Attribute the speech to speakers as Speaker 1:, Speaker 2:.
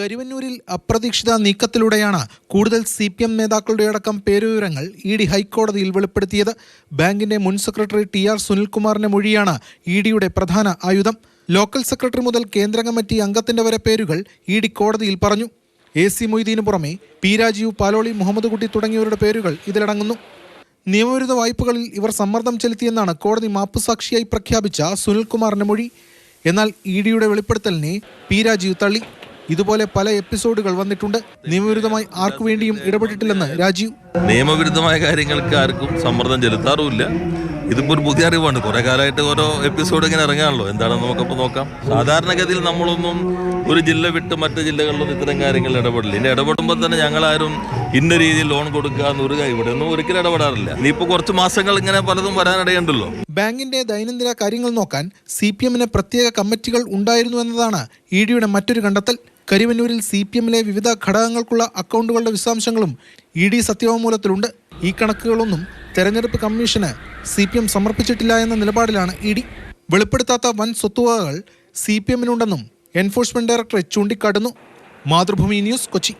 Speaker 1: കരുവന്നൂരിൽ അപ്രതീക്ഷിത നീക്കത്തിലൂടെയാണ് കൂടുതൽ C P M നേതാക്കളുടെ അടക്കം പേരുവിവരങ്ങൾ ഇ ഡി ഹൈക്കോടതിയിൽ വെളിപ്പെടുത്തിയത്. ബാങ്കിന്റെ മുൻ സെക്രട്ടറി ടി ആർ സുനിൽകുമാറിന്റെ മൊഴിയാണ് ഇ ഡിയുടെ പ്രധാന ആയുധം. ലോക്കൽ സെക്രട്ടറി മുതൽ കേന്ദ്ര കമ്മിറ്റി അംഗത്തിന്റെ വരെ പേരുകൾ ഇ ഡി കോടതിയിൽ പറഞ്ഞു. എ സി മൊയ്തീനു പുറമെ പി രാജീവ് പാലോളി മുഹമ്മദ് കുട്ടി തുടങ്ങിയവരുടെ പേരുകൾ ഇതിലടങ്ങുന്നു. നിയമവിരുദ്ധ വായ്പകളിൽ ഇവർ സമ്മർദ്ദം ചെലുത്തിയെന്നാണ് കോടതി മാപ്പുസാക്ഷിയായി പ്രഖ്യാപിച്ച സുനിൽകുമാറിന്റെ മൊഴി. എന്നാൽ ഇ ഡിയുടെ വെളിപ്പെടുത്തലിനെ പി രാജീവ് തള്ളി. ഇതുപോലെ പല എപ്പിസോഡുകൾ വന്നിട്ടുണ്ട്. നിയമവിരുദ്ധമായി ആർക്കു വേണ്ടിയും ഇടപെട്ടിട്ടില്ലെന്ന് രാജീവ്.
Speaker 2: നിയമവിരുദ്ധമായ കാര്യങ്ങൾക്ക് ആർക്കും സമ്മർദ്ദം ചെലുത്താറുമില്ല. ഇതിപ്പോൾ ഒരു പുതിയ അറിവാണ്. കുറെ കാലമായിട്ട് ഓരോ എപ്പിസോഡ് ഇങ്ങനെ ഇറങ്ങാണല്ലോ. എന്താണെന്ന് നമുക്കപ്പോൾ നോക്കാം. സാധാരണഗതിയിൽ നമ്മളൊന്നും ഒരു ജില്ല വിട്ട് മറ്റു ജില്ലകളിലൊന്നും ഇത്തരം കാര്യങ്ങളിൽ ഇടപെടില്ല. ഇനി ഇടപെടുമ്പോൾ തന്നെ ഞങ്ങളാരും ഇന്ന രീതിയിൽ ലോൺ കൊടുക്കുക എന്നൊരു ഇവിടെ ഒന്നും ഒരിക്കലും ഇടപെടാറില്ല. ഇനിയിപ്പോൾ കുറച്ച് മാസങ്ങൾ ഇങ്ങനെ പലതും വരാനിടയുണ്ടല്ലോ.
Speaker 1: ബാങ്കിന്റെ ദൈനംദിന കാര്യങ്ങൾ നോക്കാൻ സി പി എമ്മിന് പ്രത്യേക കമ്മിറ്റികൾ ഉണ്ടായിരുന്നു എന്നതാണ് ഇ ഡിയുടെ മറ്റൊരു കണ്ടെത്തൽ. കരിവന്നൂരിൽ സി പി എമ്മിലെ വിവിധ ഘടകങ്ങൾക്കുള്ള അക്കൗണ്ടുകളുടെ വിശദാംശങ്ങളും ഇ ഡി സത്യവാങ്മൂലത്തിലുണ്ട്. ഈ കണക്കുകളൊന്നും തെരഞ്ഞെടുപ്പ് കമ്മീഷന് സി പി എം സമർപ്പിച്ചിട്ടില്ല എന്ന നിലപാടിലാണ് ഇ ഡി. വെളിപ്പെടുത്താത്ത വൻ സ്വത്തുവകകൾ സി പി എമ്മിനുണ്ടെന്നും എൻഫോഴ്സ്മെന്റ് ഡയറക്ടറേറ്റ് ചൂണ്ടിക്കാട്ടുന്നു. മാതൃഭൂമി ന്യൂസ് കൊച്ചി.